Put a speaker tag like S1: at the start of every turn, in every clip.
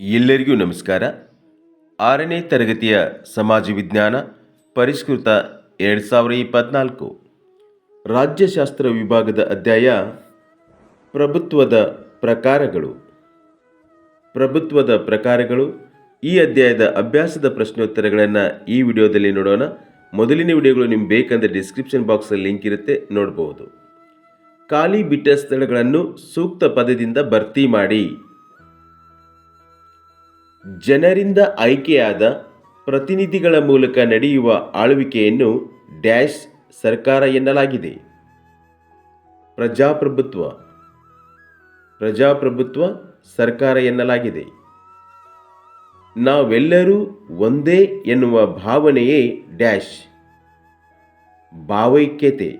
S1: ಎಲ್ಲರಿಗೂ ನಮಸ್ಕಾರ. ಆರನೇ ತರಗತಿಯ ಸಮಾಜ ವಿಜ್ಞಾನ ಪರಿಷ್ಕೃತ ಎರಡು ಸಾವಿರ ಇಪ್ಪತ್ನಾಲ್ಕು. ರಾಜ್ಯಶಾಸ್ತ್ರ ವಿಭಾಗದ ಅಧ್ಯಾಯ ಪ್ರಭುತ್ವದ ಪ್ರಕಾರಗಳು. ಪ್ರಭುತ್ವದ ಪ್ರಕಾರಗಳು. ಈ ಅಧ್ಯಾಯದ ಅಭ್ಯಾಸದ ಪ್ರಶ್ನೋತ್ತರಗಳನ್ನು ಈ ವಿಡಿಯೋದಲ್ಲಿ ನೋಡೋಣ. ಮೊದಲಿನ ವಿಡಿಯೋಗಳು ನಿಮ್ಗೆ ಬೇಕಂದರೆ ಡಿಸ್ಕ್ರಿಪ್ಷನ್ ಬಾಕ್ಸಲ್ಲಿ ಲಿಂಕ್ ಇರುತ್ತೆ ನೋಡಬಹುದು ಖಾಲಿ ಬಿಟ್ಟ ಸ್ಥಳಗಳನ್ನು ಸೂಕ್ತ ಪದದಿಂದ ಭರ್ತಿ ಮಾಡಿ. ಜನರಿಂದ ಆಯ್ಕೆಯಾದ ಪ್ರತಿನಿಧಿಗಳ ಮೂಲಕ ನಡೆಯುವ ಆಳ್ವಿಕೆಯನ್ನು ಡ್ಯಾಶ್ ಸರ್ಕಾರ ಎನ್ನಲಾಗಿದೆ. ಪ್ರಜಾಪ್ರಭುತ್ವ. ಪ್ರಜಾಪ್ರಭುತ್ವ ಸರ್ಕಾರ ಎನ್ನಲಾಗಿದೆ. ನಾವೆಲ್ಲರೂ ಒಂದೇ ಎನ್ನುವ ಭಾವನೆಯೇ ಡ್ಯಾಶ್. ಭಾವೈಕ್ಯತೆ.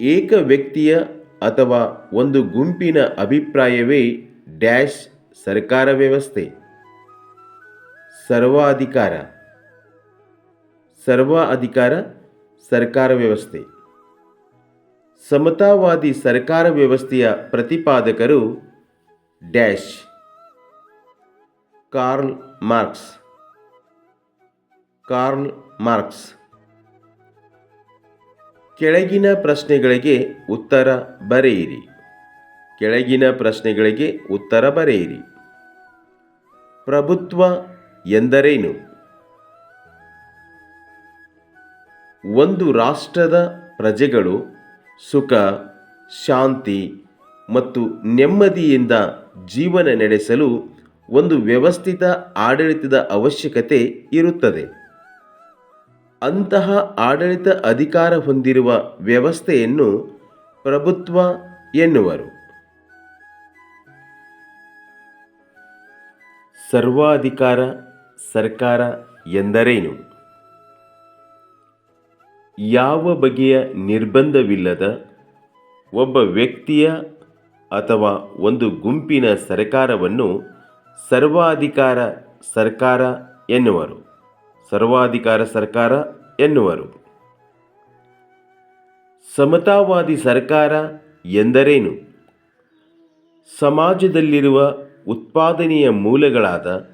S1: ಏಕ ವ್ಯಕ್ತಿಯ ಅಥವಾ ಒಂದು ಗುಂಪಿನ ಅಭಿಪ್ರಾಯವೇ ಡ್ಯಾಶ್ ಸರ್ಕಾರ ವ್ಯವಸ್ಥೆ. ಸರ್ವಾಧಿಕಾರ. ಸರ್ವ ಅಧಿಕಾರ ಸರ್ಕಾರ ವ್ಯವಸ್ಥೆ. ಸಮತಾವಾದಿ ಸರ್ಕಾರ ವ್ಯವಸ್ಥೆಯ ಪ್ರತಿಪಾದಕರು dash. Karl Marx. Karl Marx. ಕೆಳಗಿನ ಪ್ರಶ್ನೆಗಳಿಗೆ ಉತ್ತರ ಬರೆಯಿರಿ. ಕೆಳಗಿನ ಪ್ರಶ್ನೆಗಳಿಗೆ ಉತ್ತರ ಬರೆಯಿರಿ. ಪ್ರಭುತ್ವ ಎಂದರೇನು? ಒಂದು ರಾಷ್ಟ್ರದ ಪ್ರಜೆಗಳು ಸುಖ, ಶಾಂತಿ ಮತ್ತು ನೆಮ್ಮದಿಯಿಂದ ಜೀವನ ನಡೆಸಲು ಒಂದು ವ್ಯವಸ್ಥಿತ ಆಡಳಿತದ ಅವಶ್ಯಕತೆ ಇರುತ್ತದೆ. ಅಂತಹ ಆಡಳಿತ ಅಧಿಕಾರ ಹೊಂದಿರುವ ವ್ಯವಸ್ಥೆಯನ್ನು ಪ್ರಭುತ್ವ ಎನ್ನುವರು. ಸರ್ವಾಧಿಕಾರ ಸರ್ಕಾರ ಎಂದರೇನು? ಯಾವ ಬಗೆಯ ನಿರ್ಬಂಧವಿಲ್ಲದ ಒಬ್ಬ ವ್ಯಕ್ತಿಯ ಅಥವಾ ಒಂದು ಗುಂಪಿನ ಸರ್ಕಾರವನ್ನು ಸರ್ವಾಧಿಕಾರ ಸರ್ಕಾರ ಎನ್ನುವರು. ಸರ್ವಾಧಿಕಾರ ಸರ್ಕಾರ ಎನ್ನುವರು. ಸಮತಾವಾದಿ ಸರ್ಕಾರ ಎಂದರೇನು? ಸಮಾಜದಲ್ಲಿರುವ ಉತ್ಪಾದನೆಯ ಮೂಲಗಳಾದ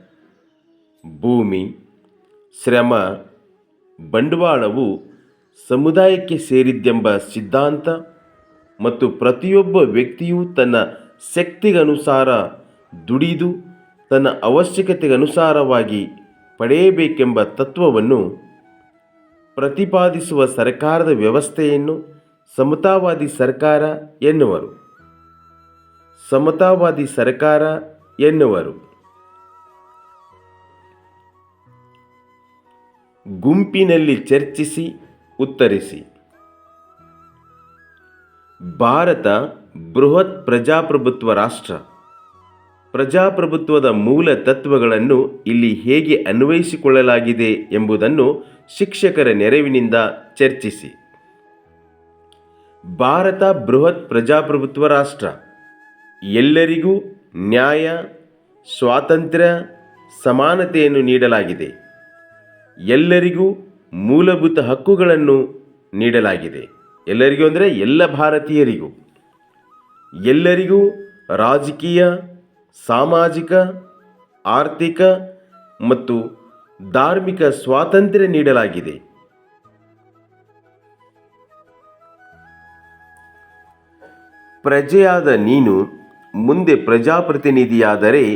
S1: ಭೂಮಿ, ಶ್ರಮ, ಬಂಡವಾಳವು ಸಮುದಾಯಕ್ಕೆ ಸೇರಿದ್ದೆಂಬ ಸಿದ್ಧಾಂತ ಮತ್ತು ಪ್ರತಿಯೊಬ್ಬ ವ್ಯಕ್ತಿಯು ತನ್ನ ಶಕ್ತಿಗನುಸಾರ ದುಡಿದು ತನ್ನ ಅವಶ್ಯಕತೆಗನುಸಾರವಾಗಿ ಪಡೆಯಬೇಕೆಂಬ ತತ್ವವನ್ನು ಪ್ರತಿಪಾದಿಸುವ ಸರ್ಕಾರದ ವ್ಯವಸ್ಥೆಯನ್ನು ಸಮತಾವಾದಿ ಸರ್ಕಾರ ಎನ್ನುವರು. ಸಮತಾವಾದಿ ಸರ್ಕಾರ ಎನ್ನುವರು. ಗುಂಪಿನಲ್ಲಿ ಚರ್ಚಿಸಿ, ಉತ್ತರಿಸಿ. ಭಾರತ ಬೃಹತ್ ಪ್ರಜಾಪ್ರಭುತ್ವ ರಾಷ್ಟ್ರ. ಪ್ರಜಾಪ್ರಭುತ್ವದ ಮೂಲ ತತ್ವಗಳನ್ನು ಇಲ್ಲಿ ಹೇಗೆ ಅನ್ವಯಿಸಿಕೊಳ್ಳಲಾಗಿದೆ ಎಂಬುದನ್ನು ಶಿಕ್ಷಕರ ನೆರವಿನಿಂದ ಚರ್ಚಿಸಿ. ಭಾರತ ಬೃಹತ್ ಪ್ರಜಾಪ್ರಭುತ್ವ ರಾಷ್ಟ್ರ. ಎಲ್ಲರಿಗೂ ನ್ಯಾಯ, ಸ್ವಾತಂತ್ರ್ಯ, ಸಮಾನತೆಯನ್ನು ನೀಡಲಾಗಿದೆ. ಎಲ್ಲರಿಗೂ ಮೂಲಭೂತ ಹಕ್ಕುಗಳನ್ನು ನೀಡಲಾಗಿದೆ. ಎಲ್ಲರಿಗೂ ಅಂದರೆ ಎಲ್ಲ ಭಾರತೀಯರಿಗೂ. ಎಲ್ಲರಿಗೂ ರಾಜಕೀಯ ಸಾಮಾಜಿಕ, ಆರ್ಥಿಕ ಮತ್ತು ಧಾರ್ಮಿಕ ಸ್ವಾತಂತ್ರ್ಯ ನೀಡಲಾಗಿದೆ. ಪ್ರಜೆಯಾದ ನೀನು ಮುಂದೆ ಪ್ರಜಾಪ್ರತಿನಿಧಿಯಾದರೆ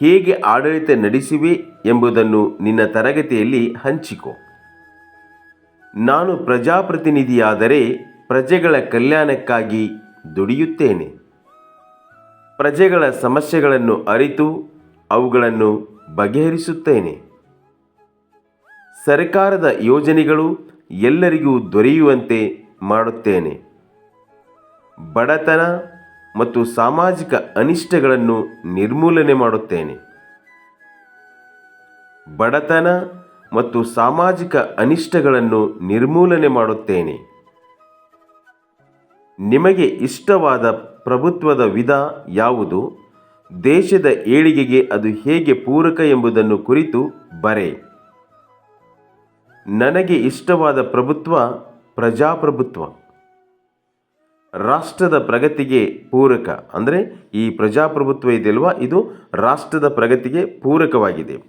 S1: ಹೇಗೆ ಆಡಳಿತ ನಡೆಸುವೆ ಎಂಬುದನ್ನು ನಿನ್ನ ತರಗತಿಯಲ್ಲಿ ಹಂಚಿಕೊ. ನಾನು ಪ್ರಜಾಪ್ರತಿನಿಧಿಯಾದರೆ ಪ್ರಜೆಗಳ ಕಲ್ಯಾಣಕ್ಕಾಗಿ ದುಡಿಯುತ್ತೇನೆ. ಪ್ರಜೆಗಳ ಸಮಸ್ಯೆಗಳನ್ನು ಅರಿತು ಅವುಗಳನ್ನು ಬಗೆಹರಿಸುತ್ತೇನೆ. ಸರ್ಕಾರದ ಯೋಜನೆಗಳು ಎಲ್ಲರಿಗೂ ದೊರೆಯುವಂತೆ ಮಾಡುತ್ತೇನೆ. ಬಡತನ ಮತ್ತು ಸಾಮಾಜಿಕ ಅನಿಷ್ಟಗಳನ್ನು ನಿರ್ಮೂಲನೆ ಮಾಡುತ್ತೇನೆ. ಬಡತನ ಮತ್ತು ಸಾಮಾಜಿಕ ಅನಿಷ್ಟಗಳನ್ನು ನಿರ್ಮೂಲನೆ ಮಾಡುತ್ತೇನೆ. ನಿಮಗೆ ಇಷ್ಟವಾದ ಪ್ರಭುತ್ವದ ವಿಧ ಯಾವುದು? ದೇಶದ ಏಳಿಗೆಗೆ ಅದು ಹೇಗೆ ಪೂರಕ ಎಂಬುದನ್ನು ಕುರಿತು ಬರೆ. ನನಗೆ ಇಷ್ಟವಾದ ಪ್ರಭುತ್ವ ಪ್ರಜಾಪ್ರಭುತ್ವ. ರಾಷ್ಟ್ರದ ಪ್ರಗತಿಗೆ ಪೂರಕ. ಅಂದರೆ ಈ ಪ್ರಜಾಪ್ರಭುತ್ವ ಇದೆಯಲ್ವಾ? ಇದು ರಾಷ್ಟ್ರದ ಪ್ರಗತಿಗೆ ಪೂರಕವಾಗಿದೆ.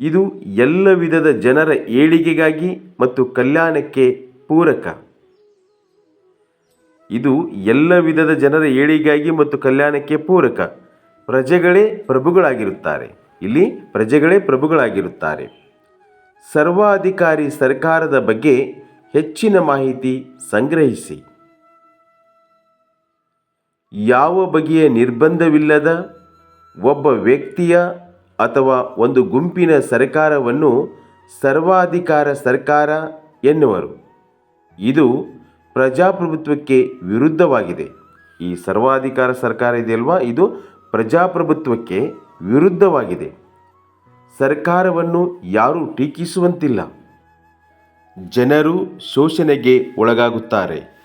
S1: ಇದು ಎಲ್ಲ ವಿಧದ ಜನರ ಏಳಿಗೆಗಾಗಿ ಮತ್ತು ಕಲ್ಯಾಣಕ್ಕೆ ಪೂರಕ. ಇದು ಎಲ್ಲ ವಿಧದ ಜನರ ಏಳಿಗೆಗಾಗಿ ಮತ್ತು ಕಲ್ಯಾಣಕ್ಕೆ ಪೂರಕ. ಪ್ರಜೆಗಳೇ ಪ್ರಭುಗಳಾಗಿರುತ್ತಾರೆ. ಇಲ್ಲಿ ಪ್ರಜೆಗಳೇ ಪ್ರಭುಗಳಾಗಿರುತ್ತಾರೆ. ಸರ್ವಾಧಿಕಾರಿ ಸರ್ಕಾರದ ಬಗ್ಗೆ ಹೆಚ್ಚಿನ ಮಾಹಿತಿ ಸಂಗ್ರಹಿಸಿ. ಯಾವ ಬಗೆಯ ನಿರ್ಬಂಧವಿಲ್ಲದ ಒಬ್ಬ ವ್ಯಕ್ತಿಯ ಅಥವಾ ಒಂದು ಗುಂಪಿನ ಸರ್ಕಾರವನ್ನು ಸರ್ವಾಧಿಕಾರ ಸರ್ಕಾರ ಎನ್ನುವರು. ಇದು ಪ್ರಜಾಪ್ರಭುತ್ವಕ್ಕೆ ವಿರುದ್ಧವಾಗಿದೆ. ಈ ಸರ್ವಾಧಿಕಾರ ಸರ್ಕಾರ ಇದೆಯಲ್ವಾ? ಇದು ಪ್ರಜಾಪ್ರಭುತ್ವಕ್ಕೆ ವಿರುದ್ಧವಾಗಿದೆ. ಸರ್ಕಾರವನ್ನು ಯಾರೂ ಟೀಕಿಸುವಂತಿಲ್ಲ. ಜನರು ಶೋಷಣೆಗೆ ಒಳಗಾಗುತ್ತಾರೆ.